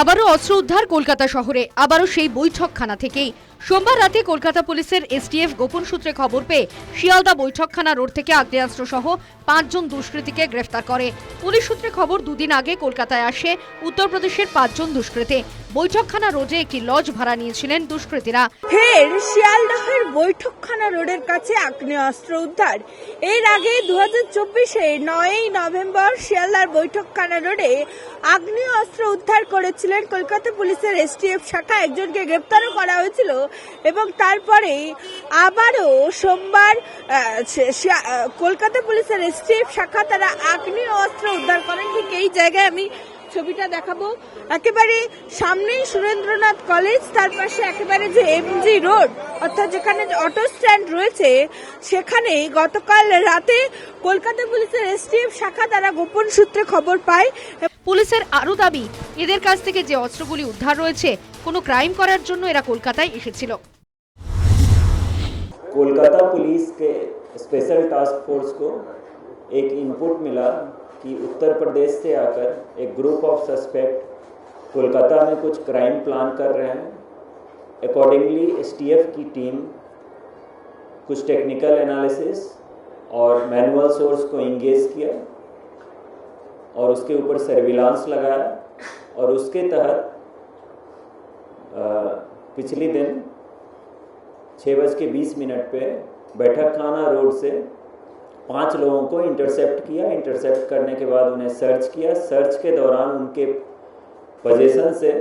আবারও অস্ত্র উদ্ধার কলকাতা শহরে। আবারও সেই বৈঠকখানা থেকেই। সোমবার রাতে কলকাতা পুলিশের এসটিএফ গোপন সূত্রে খবর পেয়ে শিয়ালদা বৈঠকখানা রোড থেকে আগ্নেয়াস্ত্র সহ পাঁচজন দুষ্কৃতীকে গ্রেফতার করে। পুলিশ সূত্রে খবর, দুদিন আগে কলকাতায় আসে উত্তরপ্রদেশের পাঁচজন দুষ্কৃতী। বৈঠকখানা রোডে একটি লজ ভাড়া নিয়েছিলেন দুষ্কৃতীরা। ফের শিয়ালদহের বৈঠকখানা রোডের কাছে আগ্নেয়াস্ত্র উদ্ধার। এর আগে দু হাজার চব্বিশে নয়ই নভেম্বর শিয়ালদার বৈঠকখানা রোডে আগ্নেয়াস্ত্র উদ্ধার করেছিলেন কলকাতা পুলিশের এসটিএফ শাখা। একজনকে গ্রেপ্তারও করা হয়েছিল এবং তারপরে আবারও সোমবার কলকাতা পুলিশের এসটিএফ শাখা তারা আগ্নেয় অস্ত্র উদ্ধার করেন। ঠিক এই জায়গায় আমি ছবিটা দেখাবো একেবারে সামনেই সুরেন্দ্রনাথ কলেজ তার পাশে একেবারে যে এমজি রোড অর্থাৎ যেখানে অটো স্ট্যান্ড রয়েছে সেখানে গতকাল রাতে কলকাতা পুলিশের এসটিএফ শাখা তারা গোপন সূত্রে খবর পায় পুলিশের আরও দাবি এদের কাছ থেকে যে অস্ত্রগুলি উদ্ধার রয়েছে কোনো ক্রাইম করার জন্য এরা কলকাতায় এসেছিল कोलकाता पुलिस के स्पेशल टास्क फोर्स को एक इनपुट मिला कि उत्तर प्रदेश से आकर एक ग्रुप ऑफ़ सस्पेक्ट कोलकाता में कुछ क्राइम प्लान कर रहे हैं। अकॉर्डिंगली एसटीएफ की टीम कुछ टेक्निकल एनालिसिस और मैनुअल सोर्स को इंगेज किया और उसके ऊपर सर्विलांस लगाया और उसके तहत पिछले दिन छः बज के बीस मिनट पे बैठक खाना रोड से पाँच लोगों को इंटरसेप्ट किया। इंटरसेप्ट करने के बाद उन्हें सर्च किया। सर्च के दौरान उनके पोजीशन से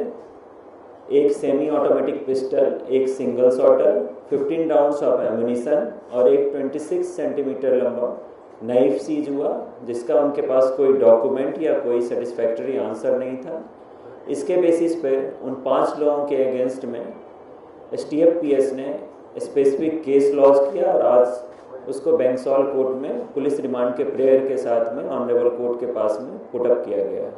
एक सेमी ऑटोमेटिक पिस्टल एक single shotter 15 rounds of ammunition और एक 26 सेंटीमीटर लंबा नाइफ सीज हुआ, जिसका उनके पास कोई डॉक्यूमेंट या कोई सेटिस्फैक्टरी आंसर नहीं था। इसके बेसिस पे उन पाँच लोगों के अगेंस्ट में S T F P S ने स्पेसिफिक केस लॉन्च किया और आज उसको बेंगसॉल कोर्ट में पुलिस रिमांड के प्रेयर के साथ में ऑनरेबल कोर्ट के पास में पुटअप किया गया है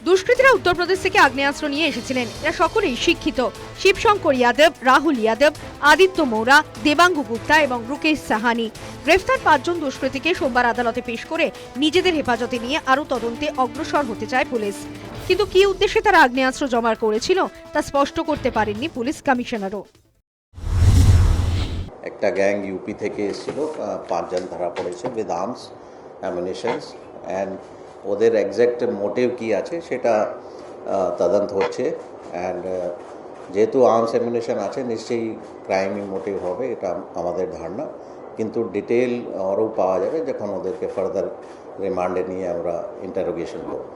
দুষ্কৃতীরা উত্তরপ্রদেশ থেকে আগ্নেয়াস্ত্র নিয়ে এসেছিলেন এরা সকলেই শিক্ষিত শিবশঙ্কর যাদব রাহুল যাদব আদিত্য মৌরা দেবাঙ্গু গুপ্তা এবং রুকেশ সাহানি গ্রেফতার পাঁচজন দুষ্কৃতীকে সোমবার আদালতে পেশ করে নিজেদের হেফাজতে নিয়ে আরও তদন্তে অগ্রসর হতে চায় পুলিশ কিন্তু কী উদ্দেশ্যে তারা আগ্নেয়াস্ত্র জমা করেছিল তা স্পষ্ট করতে পারেননি পুলিশ কমিশনারও একটা গ্যাং ইউপি থেকে এসেছিল পাঁচজন ধরা পড়েছে উইথ আর্মস অ্যামিনেশনস অ্যান্ড ওদের এক্স্যাক্ট মোটিভ কি আছে সেটা তদন্ত হচ্ছে অ্যান্ড যেহেতু আর্মস অ্যামিনেশন আছে, নিশ্চয়ই ক্রাইমি মোটিভ হবে, এটা আমাদের ধারণা, কিন্তু ডিটেল আরও পাওয়া যাবে যখন ওদেরকে ফার্দার রিমান্ডে নিয়ে আমরা ইন্টারোগেশন করব।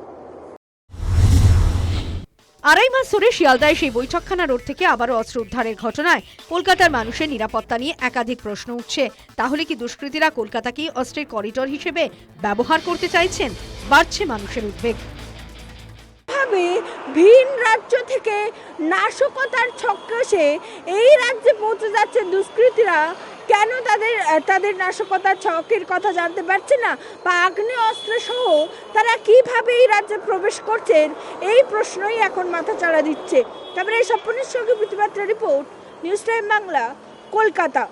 আড়াই মাস ধরে শিয়ালদায় সেই বৈঠকখানা রোড থেকে আবারও অস্ত্র উদ্ধারের ঘটনায় কলকাতার মানুষের নিরাপত্তা নিয়ে একাধিক প্রশ্ন উঠছে। তাহলে কি দুষ্কৃতীরা কলকাতাকেই অস্ত্রের করিডোর হিসেবে ব্যবহার করতে চাইছেন? বাড়ছে মানুষের উদ্বেগ। ভাবে ভিন রাজ্য থেকে নাশকতার ছক্কসে এই রাজ্যে পৌঁছে যাচ্ছে দুষ্কৃতীরা কেন তাদের তাদের নাশকতার ছকের কথা জানতে পারছে না? বা আগ্নেয় অস্ত্র সহ তারা কীভাবে এই রাজ্যে প্রবেশ করছেন? এই প্রশ্নই এখন মাথা চাড়া দিচ্ছে। তারপরে এই স্বপ্নের সঙ্গে প্রতিবার্তা report, news time Bangla, Kolkata.